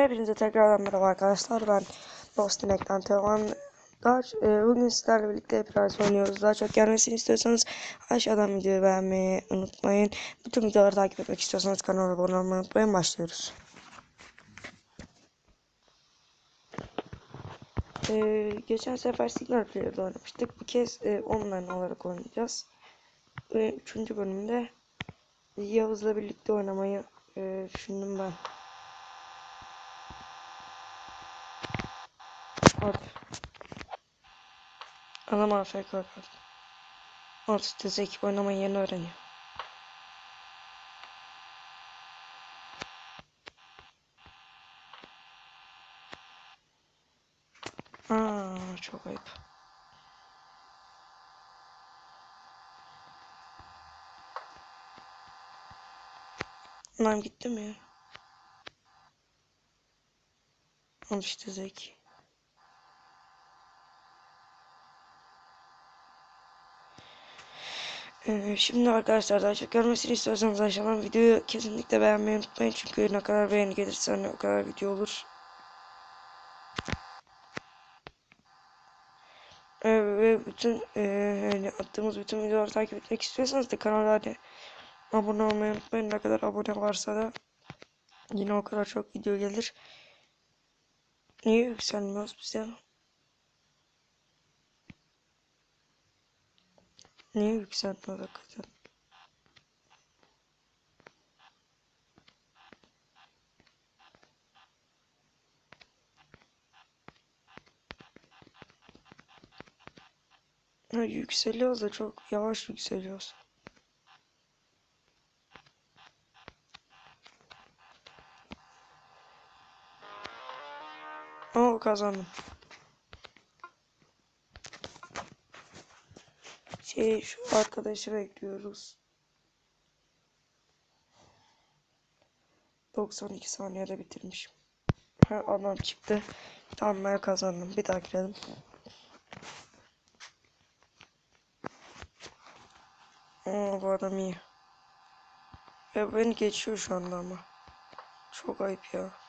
Hepinize tekrardan merhaba arkadaşlar. Ben Lost Inek'ten Teoman. Daha, e, bugün sizlerle birlikte Price oynuyoruz. Daha çok gelmesini istiyorsanız aşağıdan videoyu beğenmeyi unutmayın. Bütün videoları takip etmek istiyorsanız kanala abone olmayı unutmayın. Başlıyoruz. E, geçen sefer Signal Player'da oynamıştık. Bu kez e, online olarak oynayacağız. Ve üçüncü bölümde Yavuz'la birlikte oynamayı e, düşündüm ben. Hadi. Adam AFK kaldı. Alt üstte Zeki oynamayı yeni öğreniyor. Aa, çok ayıp. Lan gitti mi ya? Al işte Zeki. Ee, şimdi arkadaşlar daha çok görmesini istiyorsanız aşağıdan videoyu kesinlikle beğenmeyi unutmayın. Çünkü ne kadar beğeni gelirse hani o kadar video olur. Ee, ve bütün e, yani attığımız bütün videoları takip etmek istiyorsanız da kanala hani abone olmayı unutmayın. Ne kadar abone varsa da yine o kadar çok video gelir. Niye yükselmiyoruz biz Niye yükseltmiyoruz hakikaten? Ha, yükseliyoruz da çok yavaş yükseliyoruz. Oo kazandım. Şey şu arkadaşı bekliyoruz. 92 saniyede bitirmişim. Ha, adam çıktı. Tamam ben kazandım. Bir daha girelim. Oo, bu adam iyi. Ve beni geçiyor şu anda ama. Çok ayıp ya.